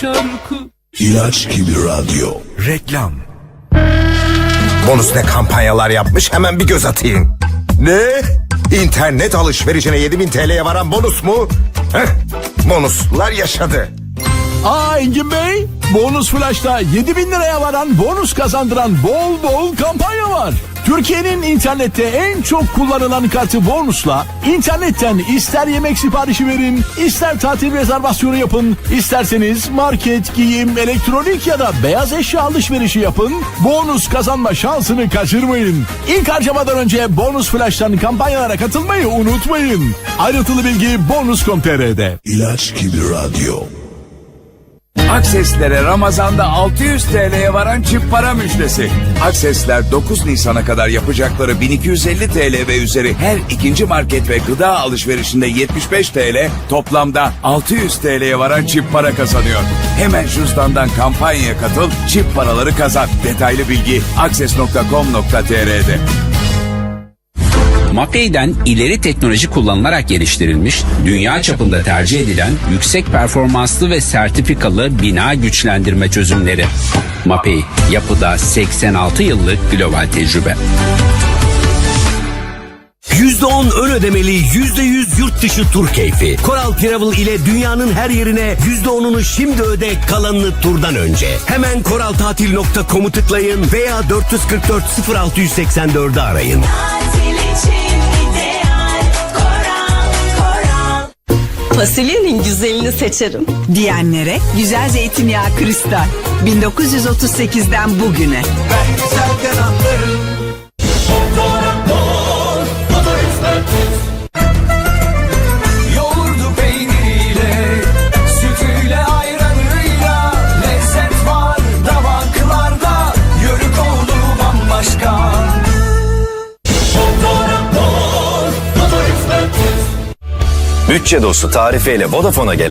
şarkı İlaç gibi radyo. Reklam. Bonus ne kampanyalar yapmış hemen bir göz atayım. Ne? İnternet alışverişine 7000 TL'ye varan bonus mu? Heh, bonuslar yaşadı. Aa Engin Bey, Bonus Flash'ta 7000 liraya varan bonus kazandıran bol bol kampanya var. Türkiye'nin internette en çok kullanılan kartı Bonus'la internetten ister yemek siparişi verin, ister tatil rezervasyonu yapın, isterseniz market, giyim, elektronik ya da beyaz eşya alışverişi yapın. Bonus kazanma şansını kaçırmayın. İlk harcamadan önce Bonus Flash'tan kampanyalara katılmayı unutmayın. Ayrıntılı bilgi bonus.com.tr'de. İlaç gibi radyo. Akseslere Ramazan'da 600 TL'ye varan çift para müjdesi. Aksesler 9 Nisan'a kadar yapacakları 1250 TL ve üzeri her ikinci market ve gıda alışverişinde 75 TL toplamda 600 TL'ye varan çift para kazanıyor. Hemen cüzdandan kampanyaya katıl, çift paraları kazan. Detaylı bilgi akses.com.tr'de. Mapei'den ileri teknoloji kullanılarak geliştirilmiş, dünya çapında tercih edilen yüksek performanslı ve sertifikalı bina güçlendirme çözümleri. Mapei, yapıda 86 yıllık global tecrübe. %10 ön ödemeli %100 yurt dışı tur keyfi. Coral Travel ile dünyanın her yerine %10'unu şimdi öde kalanını turdan önce. Hemen koraltatil.com'u tıklayın veya 444 0684'ü arayın. Tatil için Fasulyenin güzelini seçerim. diyenlere güzel zeytinyağı kristal 1938'den bugüne. Yoğurdu Bütçe dostu tarifeyle Vodafone'a gel.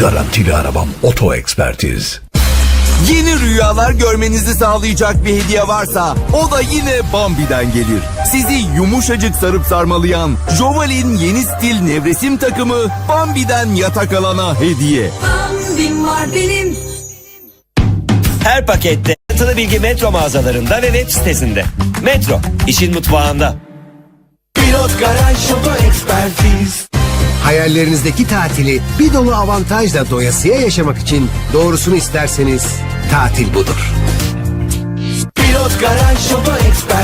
Garantili arabam Oto Ekspertiz. Yeni rüyalar görmenizi sağlayacak bir hediye varsa o da yine Bambi'den gelir. Sizi yumuşacık sarıp sarmalayan Jovalin yeni stil nevresim takımı Bambi'den yatak alana hediye. Bambim var benim Her pakette yatılı bilgi metro mağazalarında ve web sitesinde. Metro, işin mutfağında. Pilot Garaj Oto Ekspertiz Hayallerinizdeki tatili bir dolu avantajla doyasıya yaşamak için doğrusunu isterseniz tatil budur. Pilot Garaj Oto Ekspertiz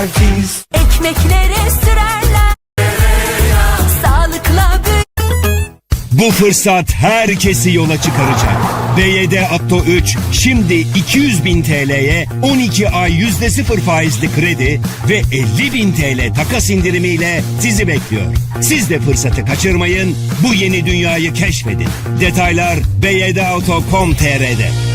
Bu fırsat herkesi yola çıkaracak. BYD Atto 3 şimdi 200 bin TL'ye 12 ay %0 faizli kredi ve 50 bin TL takas indirimiyle sizi bekliyor. Siz de fırsatı kaçırmayın, bu yeni dünyayı keşfedin. Detaylar bydauto.com.tr'de.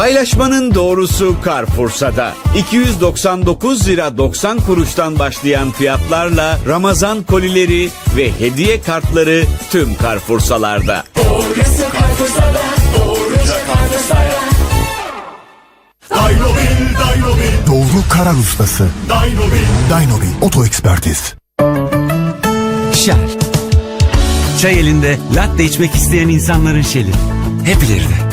Paylaşmanın doğrusu Carrefour'da. 299 lira 90 kuruştan başlayan fiyatlarla Ramazan kolileri ve hediye kartları tüm Carrefour'salarda. Doğru karar ustası. Dynobil Oto Ekspertiz. Şer. Çay elinde latte içmek isteyen insanların şeli. Hep ileride.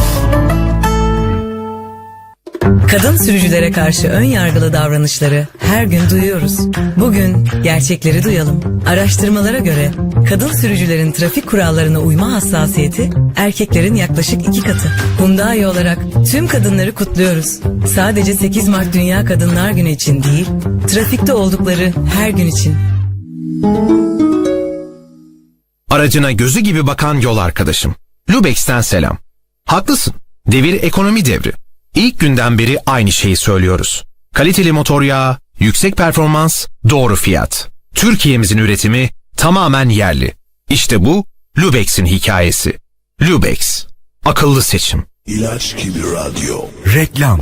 Kadın sürücülere karşı ön yargılı davranışları her gün duyuyoruz. Bugün gerçekleri duyalım. Araştırmalara göre kadın sürücülerin trafik kurallarına uyma hassasiyeti erkeklerin yaklaşık iki katı. Hyundai olarak tüm kadınları kutluyoruz. Sadece 8 Mart Dünya Kadınlar Günü için değil, trafikte oldukları her gün için. Aracına gözü gibi bakan yol arkadaşım. Lubex'ten selam. Haklısın. Devir ekonomi devri. İlk günden beri aynı şeyi söylüyoruz. Kaliteli motor yağı, yüksek performans, doğru fiyat. Türkiye'mizin üretimi tamamen yerli. İşte bu Lubex'in hikayesi. Lubex. Akıllı seçim. İlaç gibi radyo. Reklam.